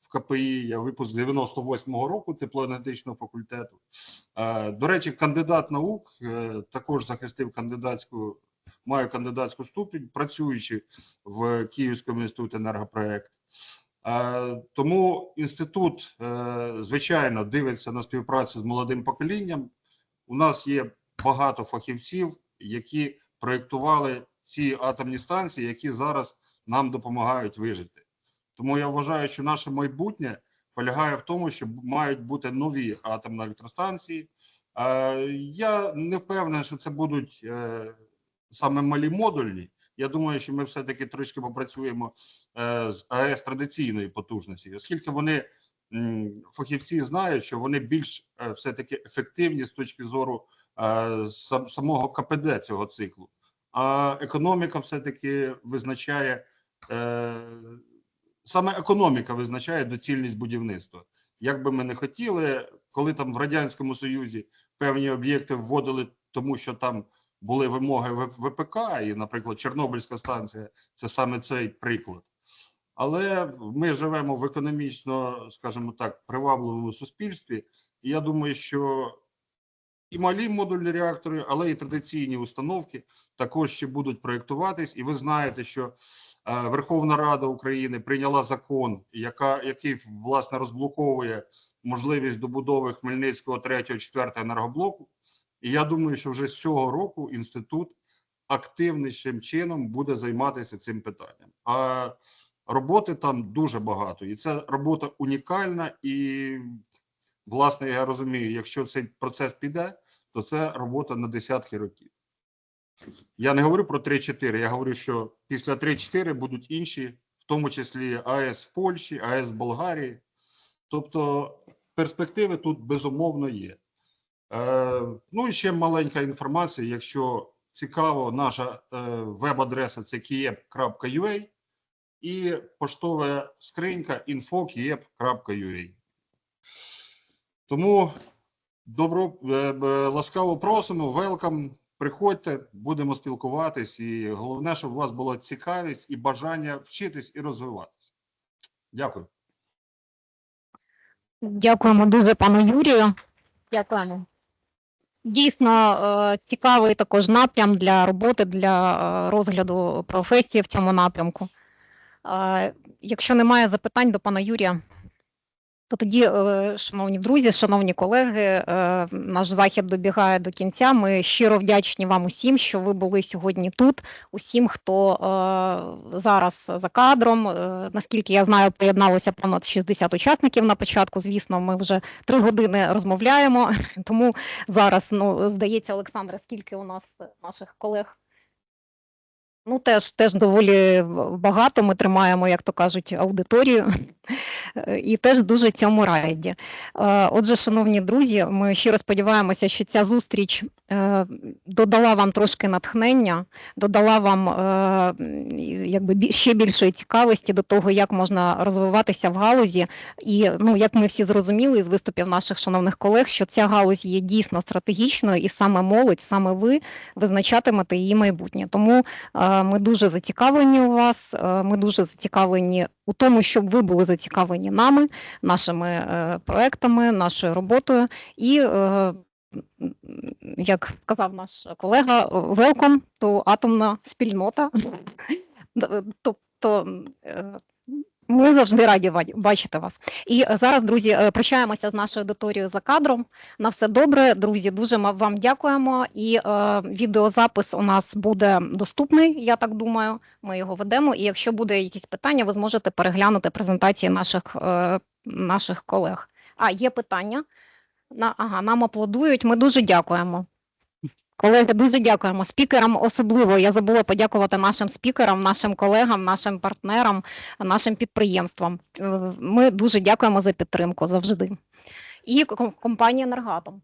в КПІ. Я випуск 98-го року теплоенергетичного факультету. До речі, кандидат наук е, також захистив кандидатську, маю кандидатську ступінь, працюючи в Київському інституті енергопроект. Тому інститут, е, звичайно, дивиться на співпрацю з молодим поколінням. У нас є багато фахівців, які проєктували ці атомні станції, які зараз нам допомагають вижити. Тому я вважаю, що наше майбутнє полягає в тому, що мають бути нові атомні електростанції. Е, Я не впевнений, що це будуть е, саме малі модульні. Я думаю, що ми все-таки трошки попрацюємо е, з АЕС традиційної потужності, оскільки вони фахівці знають, що вони більш все-таки ефективні з точки зору самого КПД цього циклу. А економіка все-таки визначає е, саме економіка визначає доцільність будівництва. Як би ми не хотіли, коли там в радянському союзі певні об'єкти вводили, тому що там були вимоги ВПК, і, наприклад, Чорнобильська станція це саме цей приклад. Але ми живемо в економічно, скажімо так, привабливому суспільстві, і я думаю, що і малі модульні реактори, але і традиційні установки також ще будуть проєктуватись. І ви знаєте, що е, Верховна Рада України прийняла закон, яка, який власне розблоковує можливість добудови Хмельницького 3-4 енергоблоку. І я думаю, що вже з цього року інститут активнішим чином буде займатися цим питанням. А роботи там дуже багато, і це робота унікальна. І, власне, я розумію, якщо цей процес піде, то це робота на десятки років. Я не говорю про 3-4, я говорю, що після 3-4 будуть інші, в тому числі АЕС в Польщі, АЕС в Болгарії. Тобто перспективи тут безумовно є. Е, ну і ще маленька інформація. Якщо цікаво, наша е, веб-адреса це kiev.ua і поштова скринька info.kiev.ua. Тому добро е, ласкаво просимо, велкам. Приходьте, будемо спілкуватись, і головне, щоб у вас була цікавість і бажання вчитись і розвиватися. Дякую. Дякуємо дуже пану Юрію. Дякуємо. Дійсно е, цікавий також напрям для роботи, для е, розгляду професії в цьому напрямку. Якщо немає запитань до пана Юрія, то тоді, е, шановні друзі, шановні колеги, е, наш захід добігає до кінця. Ми щиро вдячні вам усім, що ви були сьогодні тут. Усім, хто е, зараз за кадром. Наскільки я знаю, приєдналося понад 60 учасників на початку. Звісно, ми вже три години розмовляємо. Тому зараз, ну, здається, Олександре, скільки у нас наших колег? Ну, теж, теж доволі багато. Ми тримаємо, як то кажуть, аудиторію. Е, І теж дуже цьому раді. Е, Отже, шановні друзі, ми щиро сподіваємося, що ця зустріч додала вам трошки натхнення, додала вам е, якби ще більшої цікавості до того, як можна розвиватися в галузі. І ну, як ми всі зрозуміли з виступів наших шановних колег, що ця галузь є дійсно стратегічною, і саме молодь, саме ви визначатимете її майбутнє. Тому е, ми дуже зацікавлені у вас. е, Ми дуже зацікавлені у тому, щоб ви були зацікавлені нами, нашими е, проектами, нашою роботою. І, е, як сказав наш колега, welcome to атомна спільнота. Тобто е, ми завжди раді бачити вас. І зараз, друзі, е, прощаємося з нашою аудиторією за кадром. На все добре, друзі. Дуже вам дякуємо. І е, відеозапис у нас буде доступний, я так думаю. Ми його ведемо. І якщо буде якісь питання, ви зможете переглянути презентації наших, е, наших колег. А, є питання. На, ага, нам аплодують. Ми дуже дякуємо. Колеги, дуже дякуємо. Спікерам особливо. Я забула подякувати нашим спікерам, нашим колегам, нашим партнерам, нашим підприємствам. Е, Ми дуже дякуємо за підтримку завжди. І ком- компанія Енергатом.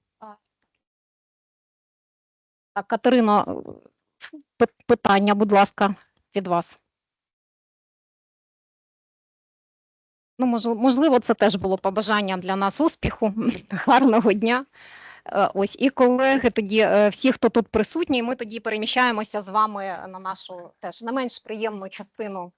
Катерино, питання, будь ласка, від вас. Ну, можливо, це теж було побажання для нас успіху. Гарного дня. Е, Ось і колеги, тоді е, всі, хто тут присутній, ми тоді переміщаємося з вами на нашу теж не менш приємну частину